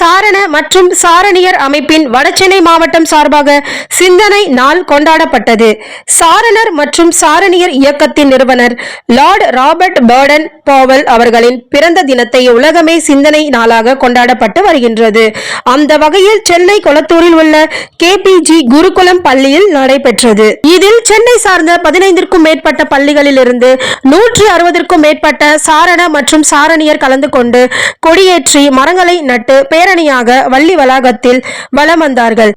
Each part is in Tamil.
சாரண மற்றும் சாரணியர் அமைப்பின் வடசென்னை மாவட்டம் சார்பாக சிந்தனை நாள் கொண்டாடப்பட்டது. சாரணர் மற்றும் சாரணியர் இயக்கத்தின் நிறுவனர் லார்டு ராபர்ட் பர்டன் பாவல் அவர்களின் பிறந்த தினத்தை உலகமே சிந்தனை நாளாக கொண்டாடப்பட்டு வருகின்றது. அந்த வகையில் சென்னை கொளத்தூரில் உள்ள கேபிஜி குருகுலம் பள்ளியில் நடைபெற்றது. இதில் சென்னை சார்ந்த பதினைந்திற்கும் மேற்பட்ட பள்ளிகளில் இருந்து நூற்றி அறுபதற்கும் மேற்பட்ட சாரண மற்றும் சாரணியர் கலந்து கொண்டு கொடியேற்றி மரங்களை நட்டு பேரணியாக வள்ளி வளாகத்தில் வலம் வந்தார்கள்.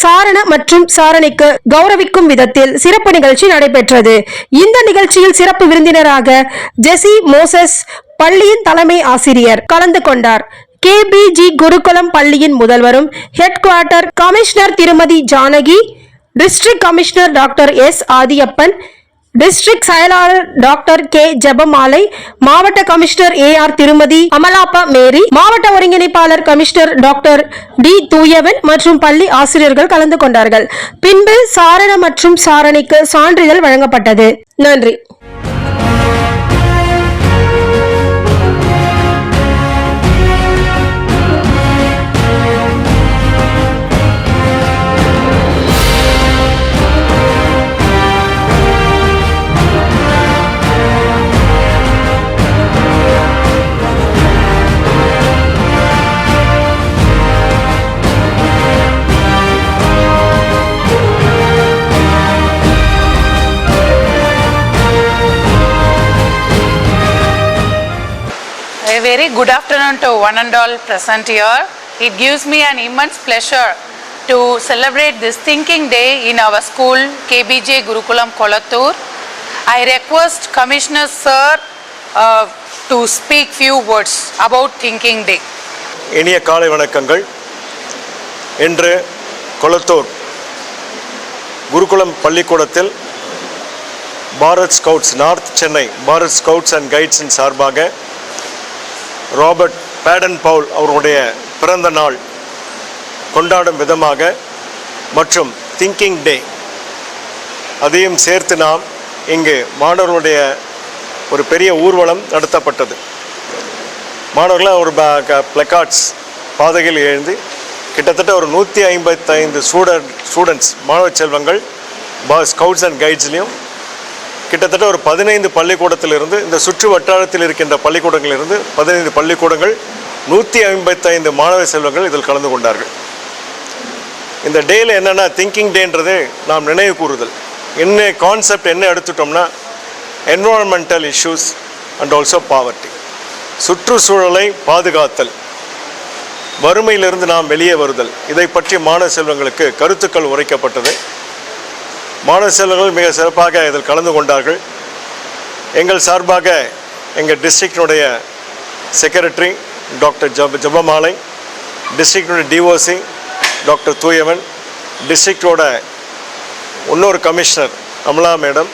சாரண மற்றும் சாரணிக்கு கௌரவிக்கும் விதத்தில் சிறப்பு நிகழ்ச்சி நடைபெற்றது. இந்த நிகழ்ச்சியில் சிறப்பு விருந்தினராக ஜெசி மோசஸ் பள்ளியின் தலைமை ஆசிரியர் கலந்து கொண்டார். கேபிஜி குருகுலம் பள்ளியின் முதல்வரும் ஹெட் குவார்ட்டர் கமிஷனர் திருமதி Janaki district commissioner doctor S Adhiyappan district செயலாளர் டாக்டர் கே. ஜெபமாலை மாவட்ட கமிஷனர் ஏ. ஆர். திருமதி அமலாப்பா மேரி மாவட்ட ஒருங்கிணைப்பாளர் கமிஷனர் டாக்டர் டி. தூயவன் மற்றும் பள்ளி ஆசிரியர்கள் கலந்து கொண்டார்கள். பின்பு சாரண மற்றும் சாரணிக்கு சான்றிதழ் வழங்கப்பட்டது. நன்றி. A very good afternoon to one and all present here. It gives me an immense pleasure to celebrate this Thinking Day in our school, KBJ Gurukulam Kolattur. I request Commissioner Sir uh, to speak few words about Thinking Day. இனிய காலை வணக்கங்கள் இன்று கொளத்தூர் குருகுலம் பள்ளிக்கூடத்தில் Bharat scouts north Chennai Bharat scouts and கைட்ஸின் சார்பாக ராபர்ட் பேடன் பவுல் அவருடைய பிறந்த நாள் கொண்டாடும் விதமாக மற்றும் திங்கிங் டே. அதையும் சேர்த்து நாம் இங்கு மாணவர்களுடைய ஒரு பெரிய ஊர்வலம் நடத்தப்பட்டது. மாணவர்களாக ஒரு பிளக்கார்ட்ஸ் பாதையில் எழுந்து கிட்டத்தட்ட ஒரு நூற்றி ஐம்பத்தைந்து ஸ்டூடெண்ட் ஸ்டூடெண்ட்ஸ் மாணவ செல்வங்கள் பா ஸ்கவுட்ஸ் அண்ட் கைட்ஸ்லேயும் கிட்டத்தட்ட ஒரு பதினைந்து பள்ளிக்கூடத்திலிருந்து இந்த சுற்று வட்டாரத்தில் இருக்கின்ற பள்ளிக்கூடங்களிலிருந்து பதினைந்து பள்ளிக்கூடங்கள் நூற்றி ஐம்பத்தைந்து மாணவ செல்வங்கள் இதில் கலந்து கொண்டார்கள். இந்த டேயில் என்னென்னா திங்கிங் டேன்றது நாம் நினைவு கூறுதல். என்ன கான்செப்ட் என்ன எடுத்துட்டோம்னா environmental issues and also poverty சுற்றுச்சூழலை பாதுகாத்தல். வறுமையிலிருந்து நாம் வெளியே வருதல். இதை பற்றி மாணவ செல்வங்களுக்கு கருத்துக்கள் உரைக்கப்பட்டது. மாணவ மிக சிறப்பாக இதில் கலந்து கொண்டார்கள். எங்கள் சார்பாக எங்கள் டிஸ்ட்ரிக்டினுடைய செக்ரட்டரி டாக்டர் ஜப் ஜபமாலை டிஸ்ட்ரிக்டினுடைய டிஓசி டாக்டர் தூயவன் டிஸ்ட்ரிக்டோட இன்னொரு கமிஷனர் அமலா மேடம்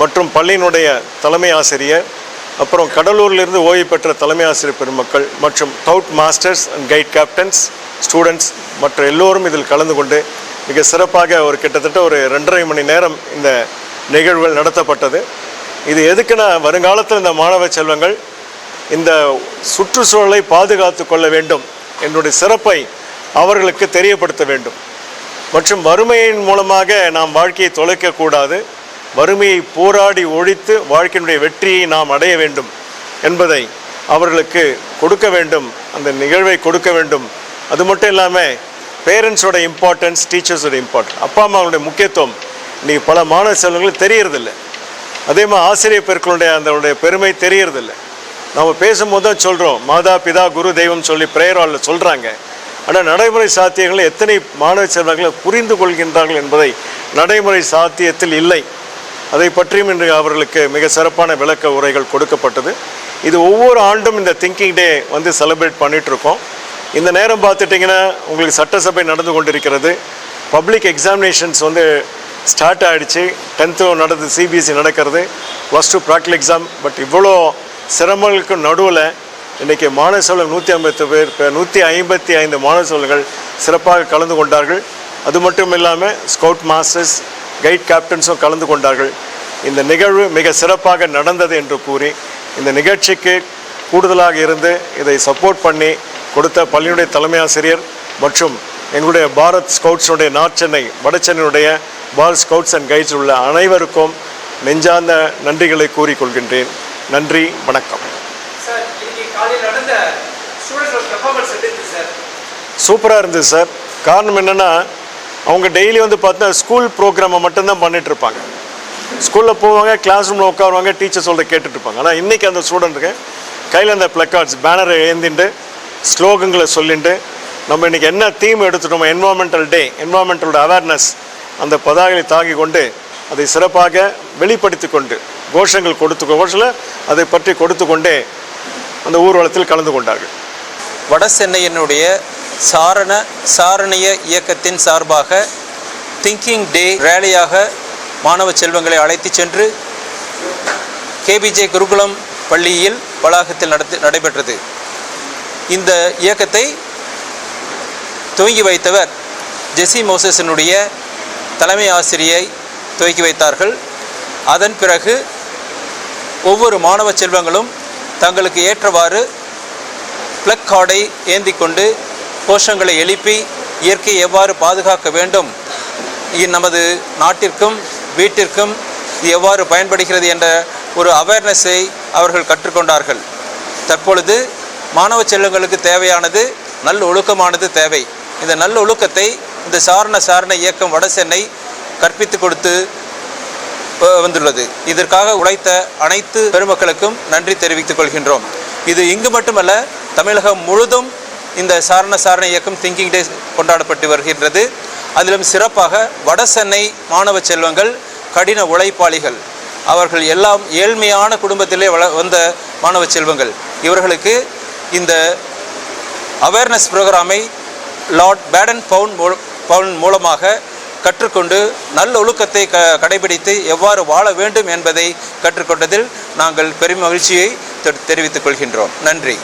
மற்றும் பள்ளியினுடைய தலைமை ஆசிரியர் அப்புறம் கடலூரிலிருந்து ஓய்வு பெற்ற தலைமை ஆசிரியர் பெருமக்கள் மற்றும் doubt masters and guide captains students மற்ற எல்லோரும் இதில் கலந்து கொண்டு மிக சிறப்பாக ஒரு கிட்டத்தட்ட ஒரு ரெண்டரை மணி நேரம் இந்த நிகழ்வுகள் நடத்தப்பட்டது. இது எதுக்குன்னா வருங்காலத்தில் இந்த மாணவ செல்வங்கள் இந்த சுற்றுச்சூழலை பாதுகாத்து கொள்ள வேண்டும். என்னுடைய சிறப்பை அவர்களுக்கு தெரியப்படுத்த வேண்டும். மற்றும் வறுமையின் மூலமாக நாம் வாழ்க்கையை தொலைக்கக்கூடாது வறுமையை போராடி ஒழித்து வாழ்க்கையினுடைய வெற்றியை நாம் அடைய வேண்டும் என்பதை அவர்களுக்கு கொடுக்க வேண்டும். அந்த நிகழ்வை கொடுக்க வேண்டும். அது மட்டும் இல்லாமல் பேரண்ட்ஸோட இம்பார்ட்டன்ஸ் டீச்சர்ஸோட இம்பார்ட்டன்ஸ் அப்பா அம்மாவுடைய முக்கியத்துவம். இன்றைக்கி பல மாணவ செல்வங்களுக்கு தெரியறதில்ல. அதே மாதிரி ஆசிரியர் பெருக்களுடைய அதனுடைய பெருமை தெரியறதில்ல. நம்ம பேசும்போது தான் சொல்கிறோம் மாதா பிதா குரு தெய்வம் சொல்லி பிரேயர் சொல்கிறாங்க ஆனால் நடைமுறை சாத்தியங்களை எத்தனை மாணவ செல்வங்களை புரிந்து கொள்கின்றார்கள் என்பதை நடைமுறை சாத்தியத்தில் இல்லை. அதை பற்றியும் இன்று அவர்களுக்கு மிக சிறப்பான விளக்க உரைகள் கொடுக்கப்பட்டது. இது ஒவ்வொரு ஆண்டும் இந்த திங்கிங் டே வந்து செலிப்ரேட் பண்ணிகிட்ருக்கோம் இருக்கோம். இந்த நேரம் பார்த்துட்டிங்கன்னா உங்களுக்கு சட்டசபை நடந்து கொண்டிருக்கிறது. பப்ளிக் எக்ஸாமினேஷன்ஸ் வந்து ஸ்டார்ட் ஆகிடுச்சு டென்த்து நடந்து சிபிஎஸ்சி நடக்கிறது. Plus two practical exam but இவ்வளோ சிரமங்களுக்கு நடுவில் இன்றைக்கி மாணவ நூற்றி ஐம்பத்து பேர் நூற்றி ஐம்பத்தி ஐந்து மாணவ சிறப்பாக கலந்து கொண்டார்கள். அது மட்டும் இல்லாமல் ஸ்கவுட் மாஸ்டர்ஸ் கைட் கேப்டன்ஸும் கலந்து கொண்டார்கள். இந்த நிகழ்வு மிக சிறப்பாக நடந்தது என்று கூறி இந்த நிகழ்ச்சிக்கு கூடுதலாக இருந்து இதை சப்போர்ட் பண்ணி கொடுத்த பள்ளியினுடைய தலைமை ஆசிரியர் மற்றும் எங்களுடைய பாரத் ஸ்கவுட்ஸுடைய நார்த் சென்னை வட சென்னையுடைய பாரத் ஸ்கவுட்ஸ் அண்ட் கைட்ஸ் உள்ள அனைவருக்கும் நெஞ்சார்ந்த நன்றிகளை கூறிக்கொள்கின்றேன். நன்றி வணக்கம். சூப்பராக இருந்தது சார்? காரணம் என்னென்னா அவங்க டெய்லி வந்து பார்த்தா ஸ்கூல் ப்ரோக்ராமை மட்டும்தான் பண்ணிட்டு இருப்பாங்க. ஸ்கூலில் போவாங்க கிளாஸ் ரூமில் உட்காருவாங்க டீச்சர் சொல்கிறத கேட்டுட்டு இருப்பாங்க. ஆனால் இன்றைக்கி அந்த ஸ்டூடெண்ட்டுக்கு கையில் அந்த பிளக்கார்ட்ஸ் பேனரை ஏந்திண்டு ஸ்லோகங்களை சொல்லிட்டு நம்ம இன்றைக்கி என்ன தீம் எடுத்துட்டோமோ என்வாமெண்டல் டே என்வாமெண்டலோட அவேர்னஸ் அந்த பதாகளை தாங்கி கொண்டு அதை சிறப்பாக வெளிப்படுத்தி கொண்டு கோஷங்கள் கொடுத்து கோஷத்தில் அதை பற்றி கொடுத்து கொண்டே அந்த ஊர்வலத்தில் கலந்து கொண்டார்கள். வட சென்னையினுடைய சாரண சாரணிய இயக்கத்தின் சார்பாக திங்கிங் டே ரேலியாக மாணவ செல்வங்களை அழைத்து சென்று கேபிஜே குருகுலம் பள்ளியில் வளாகத்தில் நடத்தி நடைபெற்றது. இந்த இயக்கத்தை துவங்கி வைத்தவர் ஜெசி மோசஸினுடைய தலைமை ஆசிரியை துவக்கி வைத்தார்கள். அதன் பிறகு ஒவ்வொரு மாணவ செல்வங்களும் தங்களுக்கு ஏற்றவாறு பிளக் கார்டை ஏந்தி கொண்டு கோஷங்களை எழுப்பி இயற்கையை எவ்வாறு பாதுகாக்க வேண்டும்? நமது நாட்டிற்கும் வீட்டிற்கும் இது எவ்வாறு பயன்படுகிறது என்ற ஒரு அவேர்னஸை அவர்கள் கற்றுக்கொண்டார்கள். தற்பொழுது மாணவ செல்வங்களுக்கு தேவையானது நல்ல ஒழுக்கமானது தேவை. இந்த நல்ல ஒழுக்கத்தை இந்த சாரண சாரண இயக்கம் வட சென்னை கற்பித்து கொடுத்து வ- வந்துள்ளது. இதற்காக உழைத்த அனைத்து பெருமக்களுக்கும் நன்றி தெரிவித்துக் கொள்கின்றோம். இது இங்கு மட்டுமல்ல தமிழகம் முழுதும் இந்த சாரண சாரண இயக்கம் திங்கிங் டே கொண்டாடப்பட்டு வருகின்றது. அதிலும் சிறப்பாக வட சென்னை மாணவ செல்வங்கள் கடின உழைப்பாளிகள் அவர்கள் எல்லாம் ஏழ்மையான குடும்பத்திலே வள வந்த மாணவ செல்வங்கள். இவர்களுக்கு இந்த அவேர்னஸ் ப்ரோக்ராமை லார்ட் பேடன் பவுன் மூ பவுன் மூலமாக கற்றுக்கொண்டு நல்ல ஒழுக்கத்தை க கடைபிடித்து எவ்வாறு வாழ வேண்டும் என்பதை கற்றுக்கொண்டதில் நாங்கள் பெரும் மகிழ்ச்சியை தெ- தெரிவித்துக் கொள்கின்றோம். நன்றி.